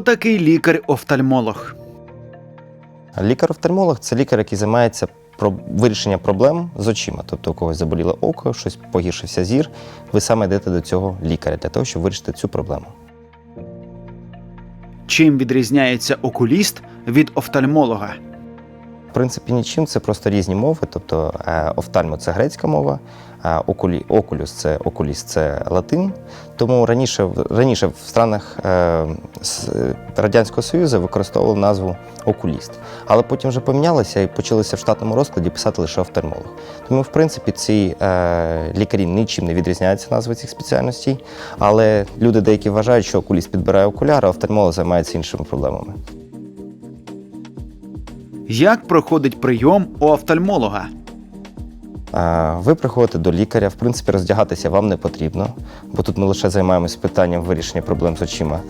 Хто такий лікар-офтальмолог? Лікар-офтальмолог це лікар, який займається про вирішення проблем з очима. Тобто у когось заболіло око, щось погіршився зір. Ви саме йдете до цього лікаря для того, щоб вирішити цю проблему. Чим відрізняється окуліст від офтальмолога? В принципі, нічим це просто різні мови. Тобто е, офтальмо це грецька мова, а окулі, окулюс це окуліст це латин. Тому раніше, раніше в странах е, Радянського Союзу використовували назву окуліст. Але потім вже помінялися і почалися в штатному розкладі писати лише офтальмолог. Тому, в принципі, ці е, лікарі нічим не відрізняються назви цих спеціальностей. Але люди деякі вважають, що окуліст підбирає окуляри, а офтальмолог займається іншими проблемами. Як проходить прийом у офтальмолога? Ви приходите до лікаря, в принципі, роздягатися вам не потрібно, бо тут ми лише займаємося питанням вирішення проблем з очима.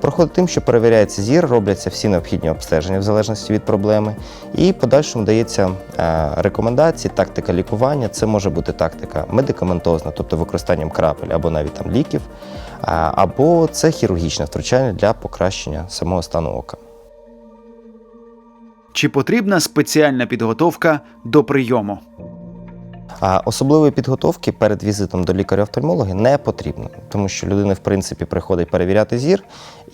Проходить тим, що перевіряється зір, робляться всі необхідні обстеження в залежності від проблеми, і подальшому дається рекомендації, тактика лікування. Це може бути тактика медикаментозна, тобто використанням крапель або навіть там ліків, або це хірургічне втручання для покращення самого стану ока. Чи потрібна спеціальна підготовка до прийому? А особливої підготовки перед візитом до лікаря-офтальмолога не потрібно, тому що людина, в принципі, приходить перевіряти зір,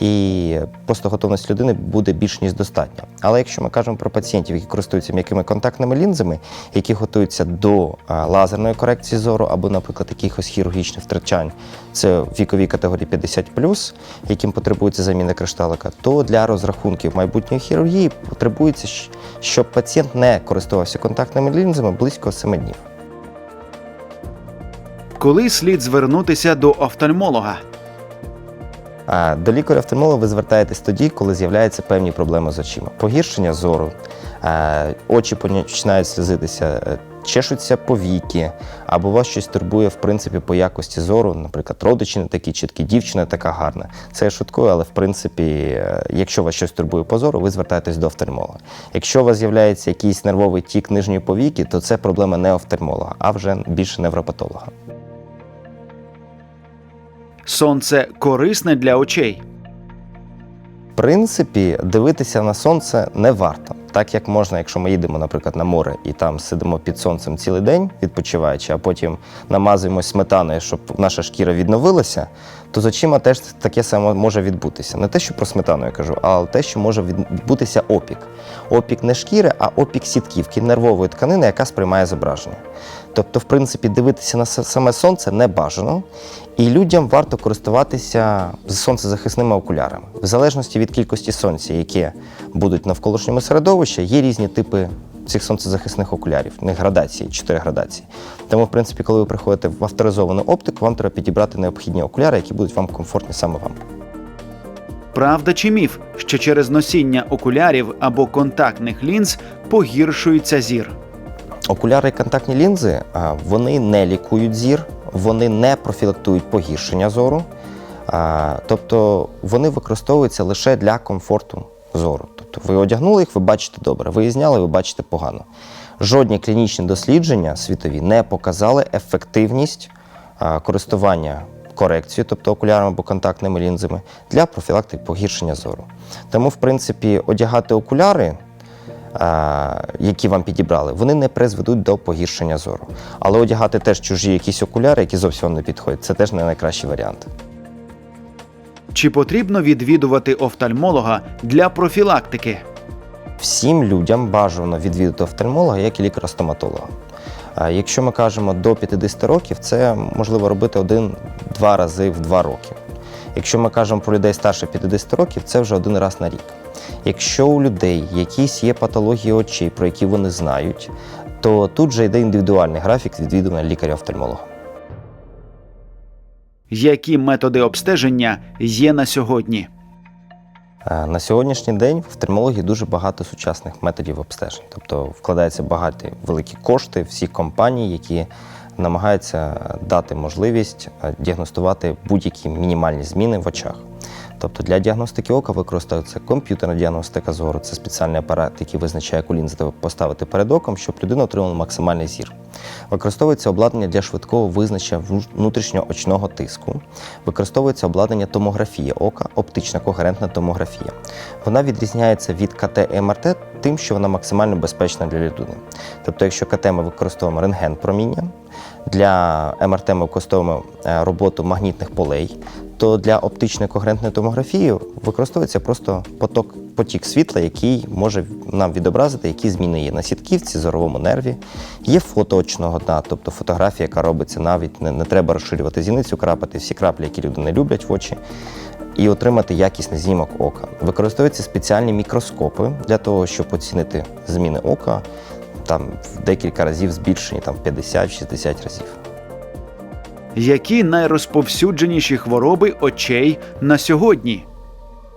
і просто готовність людини буде більш ніж достатня. Але якщо ми кажемо про пацієнтів, які користуються м'якими контактними лінзами, які готуються до лазерної корекції зору або, наприклад, якихось хірургічних втрачань, це в віковій категорії 50+, яким потребується заміна кришталика, то для розрахунків майбутньої хірургії потребується, щоб пацієнт не користувався контактними лінзами близько 7 днів. Коли слід звернутися до офтальмолога? До лікаря-офтальмолога ви звертаєтесь тоді, коли з'являються певні проблеми з очима. Погіршення зору, очі починають сльозитися, е, чешуться повіки, або вас щось турбує в принципі по якості зору, наприклад, родичі не такі чіткі, дівчина така гарна. Це я шуткую, але в принципі, е, якщо вас щось турбує по зору, ви звертаєтесь до офтальмолога. Якщо у вас з'являється якийсь нервовий тік нижньої повіки, то це проблема не офтальмолога, а вже більше невропатолога. Сонце корисне для очей. В принципі, дивитися на сонце не варто. Так як можна, якщо ми їдемо, наприклад, на море і там сидимо під сонцем цілий день, відпочиваючи, а потім намазуємось сметаною, щоб наша шкіра відновилася, то з очима теж таке саме може відбутися. Не те, що про сметану я кажу, а те, що може відбутися опік. Опік не шкіри, а опік сітківки, нервової тканини, яка сприймає зображення. Тобто, в принципі, дивитися на саме сонце не бажано, і людям варто користуватися сонцезахисними окулярами. В залежності від кількості сонця, які будуть навколишньому середовищі, є різні типи цих сонцезахисних окулярів. В них градації, чотири градації. Тому, в принципі, коли ви приходите в авторизовану оптику, вам треба підібрати необхідні окуляри, які будуть вам комфортні саме вам. Правда чи міф, що через носіння окулярів або контактних лінз погіршується зір? Окуляри і контактні лінзи вони не лікують зір, вони не профілактують погіршення зору. Тобто вони використовуються лише для комфорту зору. Тобто ви одягнули їх, ви бачите добре, ви зняли, ви бачите погано. Жодні клінічні дослідження світові не показали ефективність користування корекцією, тобто окулярами або контактними лінзами, для профілактики погіршення зору. Тому, в принципі, одягати окуляри які вам підібрали, вони не призведуть до погіршення зору. Але одягати теж чужі якісь окуляри, які зовсім вам не підходять, це теж не найкращий варіант. Чи потрібно відвідувати офтальмолога для профілактики? Всім людям бажано відвідати офтальмолога, як і лікаря-стоматолога. Якщо ми кажемо до 50 років, це можливо робити один-два рази в два роки. Якщо ми кажемо про людей старше 50 років, це вже один раз на рік. Якщо у людей якісь є патології очей, про які вони знають, то тут же йде індивідуальний графік відвідування лікаря-офтальмолога. Які методи обстеження є на сьогодні? Е, На сьогоднішній день в офтальмології дуже багато сучасних методів обстежень. Тобто вкладаються багаті великі кошти всіх компаній, які намагаються дати можливість е, діагностувати будь-які мінімальні зміни в очах. Тобто для діагностики ока використовується комп'ютерна діагностика зору. Це спеціальний апарат, який визначає, яку лінзу поставити перед оком, щоб людина отримала максимальний зір. Використовується обладнання для швидкого визначення внутрішньоочного тиску. Використовується обладнання томографії ока, оптична когерентна томографія. Вона відрізняється від КТ МРТ тим, що вона максимально безпечна для людини. Тобто, якщо КТ ми використовуємо рентген проміння, для МРТ ми використовуємо е, роботу магнітних полей, то для оптичної когерентної томографії використовується просто поток, потік світла, який може нам відобразити, які зміни є на сітківці, зоровому нерві. Є фото очного дна, тобто фотографія, яка робиться навіть не, не треба розширювати зіницю, крапати всі краплі, які люди не люблять в очі. І отримати якісний знімок ока. Використовуються спеціальні мікроскопи для того, щоб оцінити зміни ока там в декілька разів збільшені, там 50-60 разів. Які найрозповсюдженіші хвороби очей на сьогодні?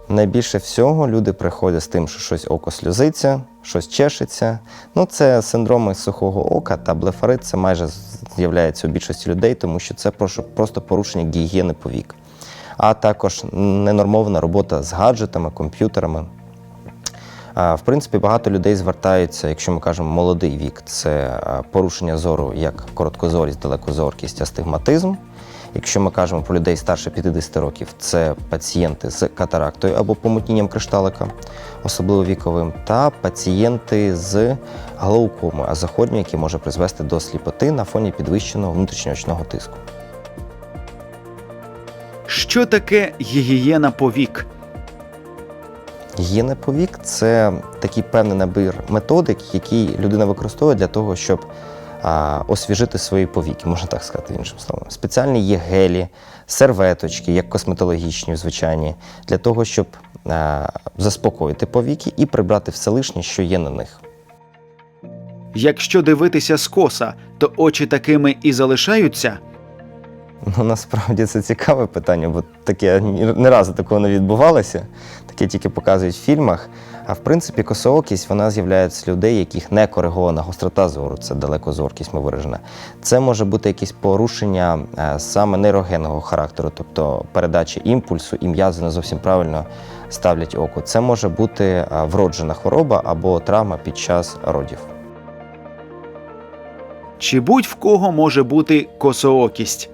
Найбільше всього люди приходять з тим, що щось око сльозиться, щось чешеться. Ну, це синдроми сухого ока та блефарит. Це майже з'являється у більшості людей, тому що це просто порушення гігієни повік. А також ненормована робота з гаджетами, комп'ютерами. В принципі, багато людей звертаються, якщо ми кажемо молодий вік, це порушення зору як короткозорість, далекозоркість, астигматизм. Якщо ми кажемо про людей старше 50 років, це пацієнти з катарактою або помутнінням кришталика, особливо віковим, та пацієнти з глаукомою, а захворювання, яке може призвести до сліпоти на фоні підвищеного внутрішньоочного тиску. Що таке гігієна повік? Гігієна повік це такий певний набір методик, який людина використовує для того, щоб а, освіжити свої повіки, можна так сказати іншим словом. Спеціальні є гелі, серветочки, як косметологічні, звичайні, для того, щоб а, заспокоїти повіки і прибрати все лишнє, що є на них. Якщо дивитися скоса, то очі такими і залишаються. Ну, насправді це цікаве питання, бо таке ні разу такого не відбувалося. Таке тільки показують в фільмах. А в принципі, косоокість вона з'являється з людей, яких не коригована гострота зору, це далекозоркість ми виражена. Це може бути якесь порушення е, саме нейрогенного характеру, тобто передача імпульсу і м'язи не зовсім правильно ставлять око. Це може бути е, вроджена хвороба або травма під час родів. Чи будь в кого може бути косоокість?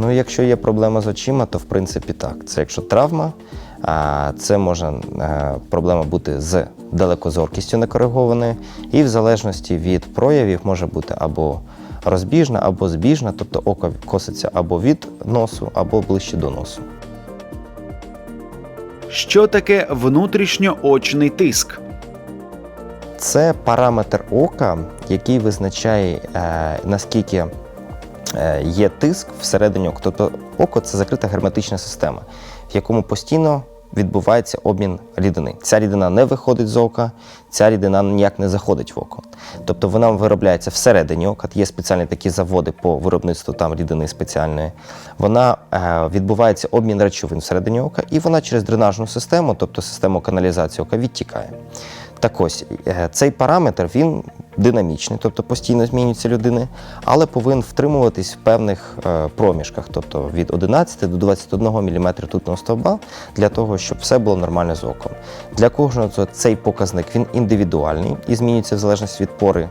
Ну, якщо є проблема з очима, то в принципі так. Це якщо травма, а це може е, проблема бути з далекозоркістю некоригованою, і в залежності від проявів може бути або розбіжна, або збіжна, тобто око коситься або від носу, або ближче до носу. Що таке внутрішньоочний тиск? Це параметр ока, який визначає, е, наскільки є тиск всередині ока. Тобто око це закрита герметична система, в якому постійно відбувається обмін рідини. Ця рідина не виходить з ока, ця рідина ніяк не заходить в око. Тобто вона виробляється всередині ока. Є спеціальні такі заводи по виробництву там рідини спеціальної. Вона е, відбувається обмін речовин всередині ока, і вона через дренажну систему, тобто систему каналізації ока, відтікає. Так ось е, цей параметр він динамічний, тобто постійно змінюється людини, але повинен втримуватись в певних е, проміжках, тобто від 11 до 21 мм ртутного стовба, для того, щоб все було нормально з оком. Для кожного цей показник він індивідуальний і змінюється в залежності від пори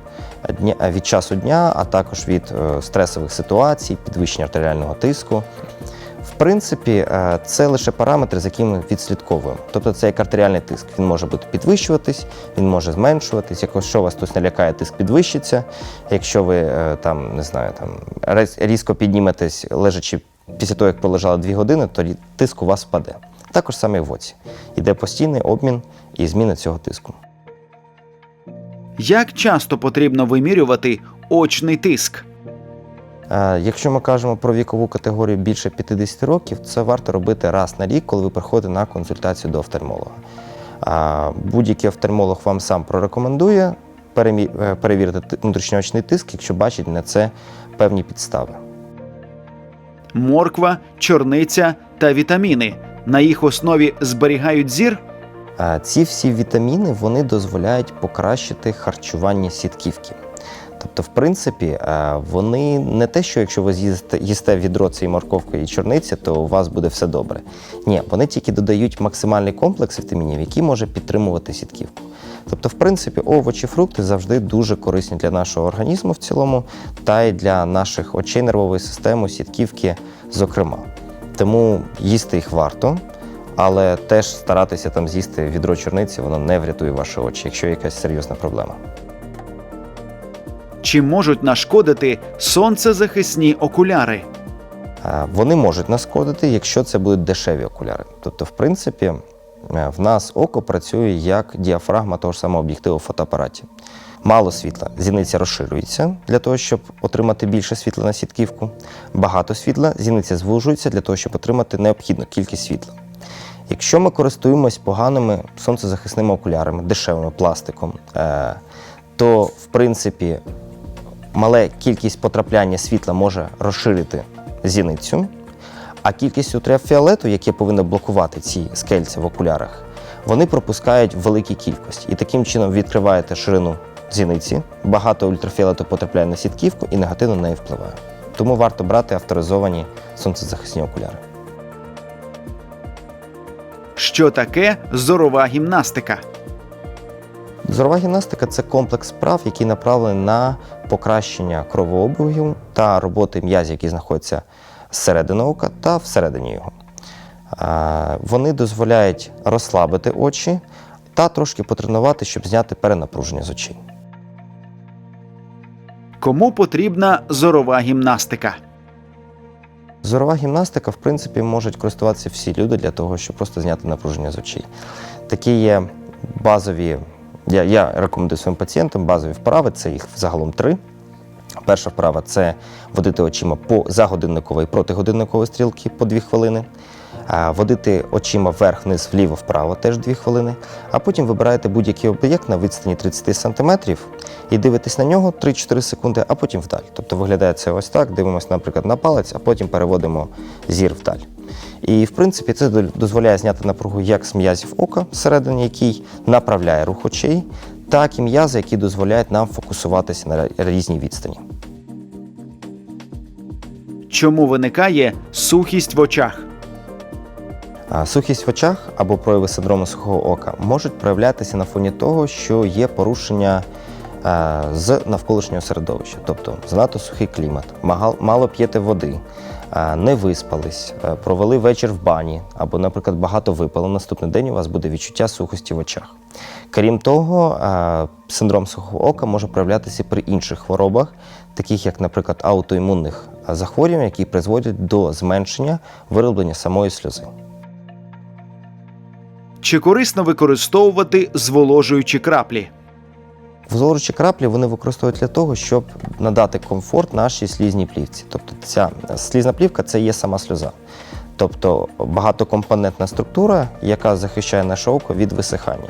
е, від часу дня, а також від стресових ситуацій, підвищення артеріального тиску. Принципі, е, це лише параметри, за якими ми відслідковуємо. Тобто це як артеріальний тиск. Він може бути підвищуватись, він може зменшуватись. Якщо вас хтось налякає, тиск підвищиться. Якщо ви е, там не знаю, там різко підніметесь, лежачи після того, як пролежали дві години, то тиск у вас впаде. Також саме в оці. Іде постійний обмін і зміна цього тиску. Як часто потрібно вимірювати очний тиск? Е, Якщо ми кажемо про вікову категорію більше 50 років, це варто робити раз на рік, коли ви приходите на консультацію до офтальмолога. Будь-який офтальмолог вам сам прорекомендує е, перевірити внутрішньоочний тиск, якщо бачить на це певні підстави. Морква, чорниця та вітаміни. На їх основі зберігають зір? Е, Ці всі вітаміни вони дозволяють покращити харчування сітківки. Тобто, в принципі, е, вони не те, що якщо ви з'їсте їсте відро цієї морковки і чорниці, то у вас буде все добре. Ні, вони тільки додають максимальний комплекс вітамінів, який може підтримувати сітківку. Тобто, в принципі, овочі, фрукти завжди дуже корисні для нашого організму в цілому, та й для наших очей, нервової системи, сітківки, зокрема. Тому їсти їх варто, але теж старатися там з'їсти відро чорниці, воно не врятує ваші очі, якщо є якась серйозна проблема. Чи можуть нашкодити сонцезахисні окуляри? Вони можуть нашкодити, якщо це будуть дешеві окуляри. Тобто, в принципі, е, в нас око працює як діафрагма того ж самого об'єктиву в фотоапараті. Мало світла, зіниця розширюється для того, щоб отримати більше світла на сітківку. Багато світла, зіниця звужується для того, щоб отримати необхідну кількість світла. Якщо ми користуємось поганими сонцезахисними окулярами, дешевими пластиком, е, то в принципі мале кількість потрапляння світла може розширити зіницю, а кількість ультрафіолету, яке повинно блокувати ці скельця в окулярах, вони пропускають в великій кількості. І таким чином відкриваєте ширину зіниці, багато ультрафіолету потрапляє на сітківку і негативно на неї впливає. Тому варто брати авторизовані сонцезахисні окуляри. Що таке зорова гімнастика? Зорова гімнастика це комплекс справ, який направлений на покращення кровообігу та роботи м'язів, які знаходяться зсередини ока та всередині його. Вони дозволяють розслабити очі та трошки потренувати, щоб зняти перенапруження з очей. Кому потрібна зорова гімнастика? Зорова гімнастика, в принципі, можуть користуватися всі люди для того, щоб просто зняти напруження з очей. Такі є базові, я, я рекомендую своїм пацієнтам базові вправи, це їх загалом три. Перша вправа це водити очима по за годинникової і протигодинникової стрілки по 2 хвилини. Водити очима вверх-вниз, вліво-вправо теж 2 хвилини. А потім вибираєте будь-який об'єкт на відстані 30 см і дивитесь на нього 3-4 секунди, а потім вдаль. Тобто виглядає це ось так, дивимося, наприклад, на палець, а потім переводимо зір вдаль. І в принципі це до- дозволяє зняти напругу як з м'язів ока, всередині який направляє рух очей, так і м'язи, які дозволяють нам фокусуватися на різній відстані. Чому виникає сухість в очах? Сухість в очах або прояви синдрому сухого ока можуть проявлятися на фоні того, що є порушення з навколишнього середовища, тобто занадто сухий клімат, мало п'єте води, не виспались, е, провели вечір в бані, або, наприклад, багато випили. Наступний день у вас буде відчуття сухості в очах. Крім того, е, синдром сухого ока може проявлятися при інших хворобах, таких як, наприклад, аутоімунних е, захворювань, які призводять до зменшення вироблення самої сльози. Чи корисно використовувати зволожуючі краплі? Зволожуючі краплі вони використовують для того, щоб надати комфорт нашій слізній плівці. Тобто ця слізна плівка це є сама сльоза. Тобто багатокомпонентна структура, яка захищає наше око від висихання.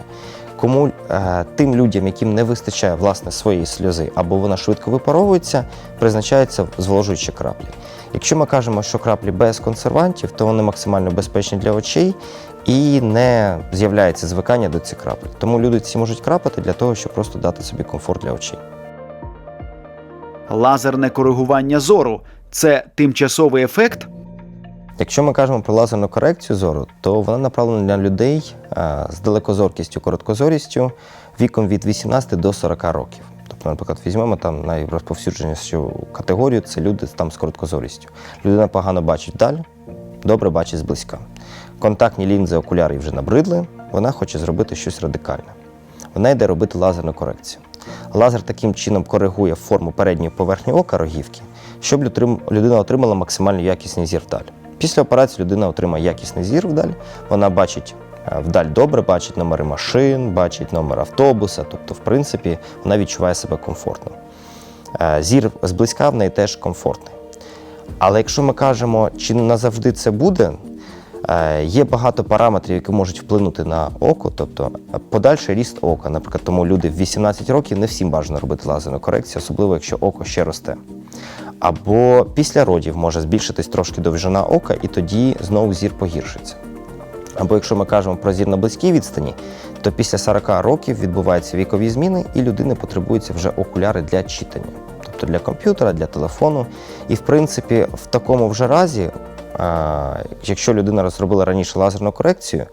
Кому е, тим людям, яким не вистачає власне своєї сльози, або вона швидко випаровується, призначаються зволожуючі краплі. Якщо ми кажемо, що краплі без консервантів, то вони максимально безпечні для очей і не з'являється звикання до цих крапель. Тому люди ці можуть крапати для того, щоб просто дати собі комфорт для очей. Лазерне коригування зору це тимчасовий ефект? Якщо ми кажемо про лазерну корекцію зору, то вона направлена на людей е, з далекозоркістю, короткозорістю віком від 18 до 40 років. Тобто, наприклад, візьмемо там найрозповсюдженішу категорію це люди там з короткозорістю. Людина погано бачить вдаль, добре бачить зблизька. Контактні лінзи окуляри вже набридли, вона хоче зробити щось радикальне. Вона йде робити лазерну корекцію. Лазер таким чином коригує форму передньої поверхні ока рогівки, щоб людина отримала максимально якісний зір вдаль. Після операції людина отримає якісний зір вдаль, вона бачить е, вдаль добре, бачить номери машин, бачить номер автобуса, тобто, в принципі, вона відчуває себе комфортно. Е, Зір зблизька в неї теж комфортний. Але якщо ми кажемо, чи назавжди це буде, є багато параметрів, які можуть вплинути на око, тобто е, подальший ріст ока. Наприклад, тому люди в 18 років не всім бажано робити лазерну корекцію, особливо якщо око ще росте. Або після родів може збільшитись трошки довжина ока, і тоді знову зір погіршиться. Або якщо ми кажемо про зір на близькій відстані, то після 40 років відбуваються вікові зміни, і людини потребуються вже окуляри для читання, тобто для комп'ютера, для телефону. І в принципі, в такому вже разі, якщо людина розробила раніше лазерну корекцію,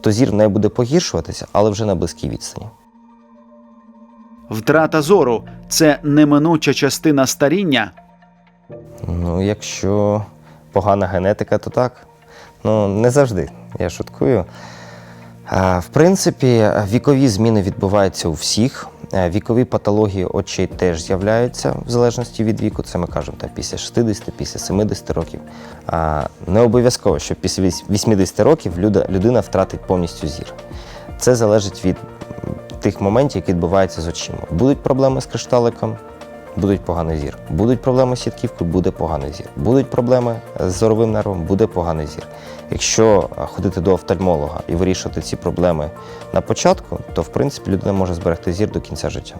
то зір в неї буде погіршуватися, але вже на близькій відстані. Втрата зору це неминуча частина старіння. Ну, якщо погана генетика, то так. Ну, не завжди, я шуткую. В принципі, вікові зміни відбуваються у всіх. Е, Вікові патології очей теж з'являються в залежності від віку. Це ми кажемо та після 60, після 70 років. А, Не обов'язково, що після вісь- 80 років люда- людина втратить повністю зір. Це залежить від тих моментів, які відбуваються з очима. Будуть проблеми з кришталиком, будуть поганий зір. Будуть проблеми з сітківкою, буде поганий зір. Будуть проблеми з зоровим нервом, буде поганий зір. Якщо ходити до офтальмолога і вирішувати ці проблеми на початку, то в принципі людина може зберегти зір до кінця життя.